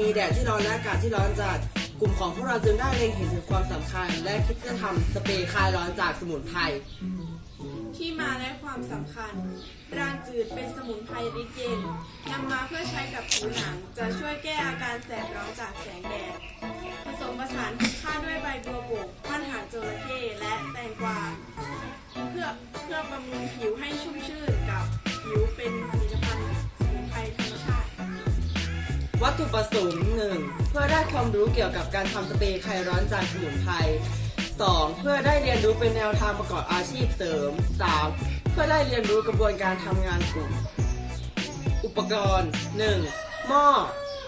มีแดดที่ร้อนและอากาศที่ร้อนจัด กลุ่มของพวกเราจึงได้เล็งเห็นถึงความสำคัญ และคิดจะทำสเปรย์คลายร้อนจากสมุนไพรที่มาและความสำคัญ รางจืดเป็นสมุนไพรริดเย็นนำมาเพื่อใช้กับผิวหนัง จะช่วยแก้อาการแสบร้อนจากแสงแดด ผสมผสานคุณค่าด้วยใบบัวบกพันหางจระเข้และแตงกวา เพื่อเพื่อบำรุงผิวให้ชุ่มชื่นกับผิวเป็น วัตถุประสงค์หนึ่งเพื่อได้ความรู้เกี่ยวกับการทำสเปรย์คลายร้อนจากสมุนไพรสองเพื่อได้เรียนรู้เป็นแนวทางประกอบอาชีพเสริมสามเพื่อได้เรียนรู้กระบวนการทำงานกลุ่ม อุปกรณ์ 1. หม้อ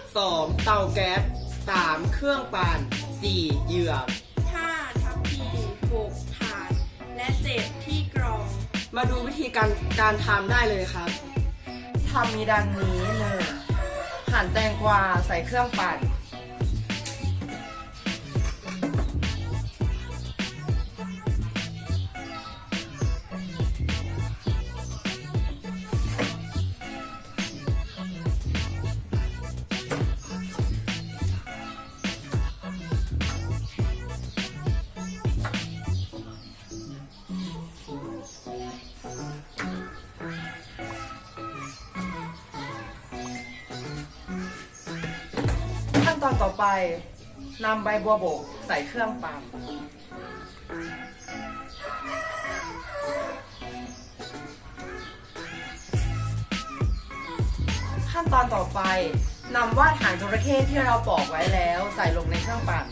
2. เตาแก๊ส 3. เครื่องปั่น 4. เหยื่อ 5. ทัพพี6ถาดและ 7. ที่กรอง มาดูวิธีการการทำได้เลยครับทำมีดังนี้หนึ่ง หั่นแตงกวาใส่เครื่องปั่น ตอนต่อไปนำใบบัวบกใส่เครื่องปั่นขั้นตอนต่อไปนำว่านหางจระเข้ที่เราปอกไว้แล้วใส่ลงในเครื่องปั่น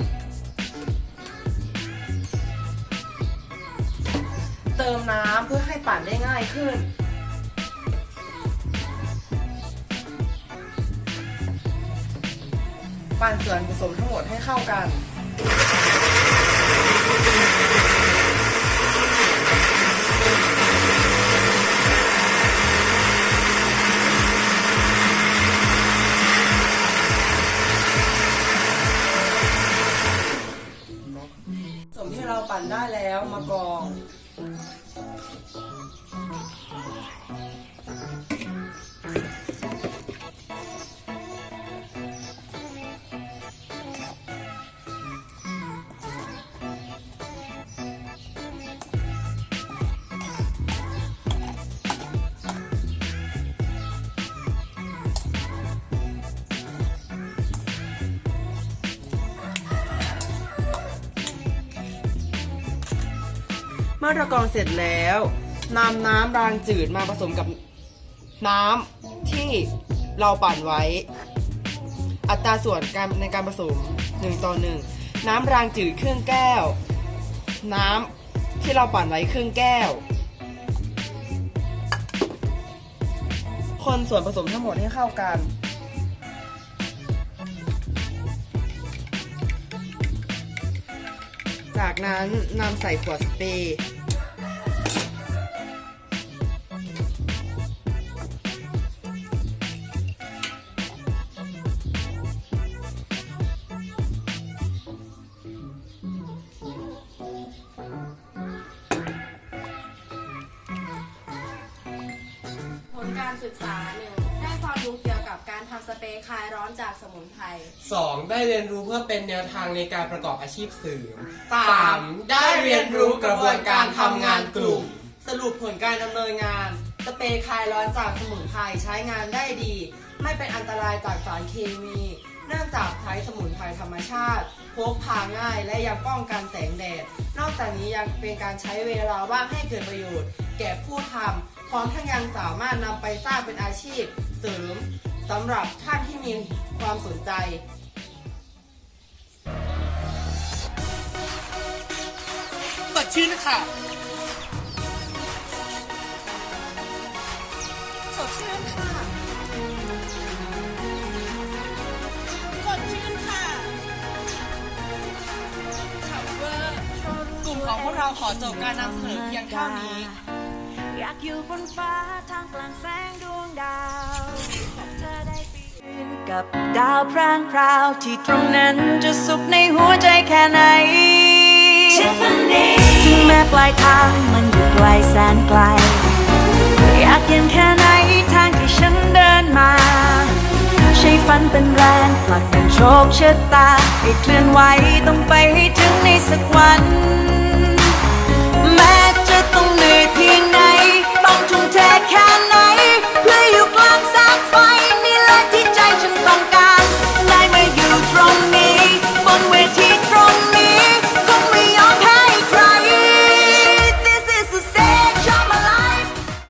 เติมน้ำเพื่อให้ปั่นได้ง่ายขึ้น ปั่นส่วนผสมทั้งหมดให้เข้ากัน ส่วนที่เราปั่นได้แล้วมากรอง มื่อระกรองเสร็จแล้วนำน้ำรางจืดมาผสมกับน้ำที่เราปั่นไว้ อัตราส่วนการในการผสม1ต่อ1น้ำรางจืดครึ่งแก้ว น้ำที่เราปั่นไว้ครึ่งแก้ว คนส่วนผสมทั้งหมดให้เข้ากันจากนั้นนำใส่ขวดสเปรย์ ศึกษาหนึ่งได้ความรู้เกี่ยวกับการทำสเปรย์คลายร้อนจากสมุนไพร 2. ได้เรียนรู้เพื่อเป็นแนวทางในการประกอบอาชีพเสริมสาม 3. ได้เรียนรู้กระบวนการทำงานกลุ่ม สรุปผลการดำเนินงาน สเปรย์คลายร้อนจากสมุนไพรใช้งานได้ดี ไม่เป็นอันตรายจากสารเคมี เนื่องจากใช้สมุนไพรธรรมชาติ พกพาง่ายและยังป้องกันแสงแดด นอกจากนี้ยังเป็นการใช้เวลาว่างให้เกิดประโยชน์ แก่ผู้ทำพ ร้อมทั้งยังสามารถนำไปสร้างเป็นอาชีพเสริมสำหรับท่านที่มีความสนใจสดชื่นค่ะสดชื่นค่ะสดชื่นค่ะขับเวอร์กลุ่มของพวกเราขอจบการนำเสนอเพียงเท่านี้ อยากอยู่บนฟ้าทางกลางแสงดวงดาวพบเธอได้ไปยืนกับดาวพร่างพราวที่ตรงนั้นจะสุขในหัวใจแค่ไหนถึงแม้ปลายทางมันอยู่ไกลแสนไกล อยากเห็นแค่ไหนทางที่ฉันเดินมาฉช้ฝันเป็นแรงผลักดันโชคชะตาให้เคลื่อนไหวต้องไปให้ถึงในสักวัน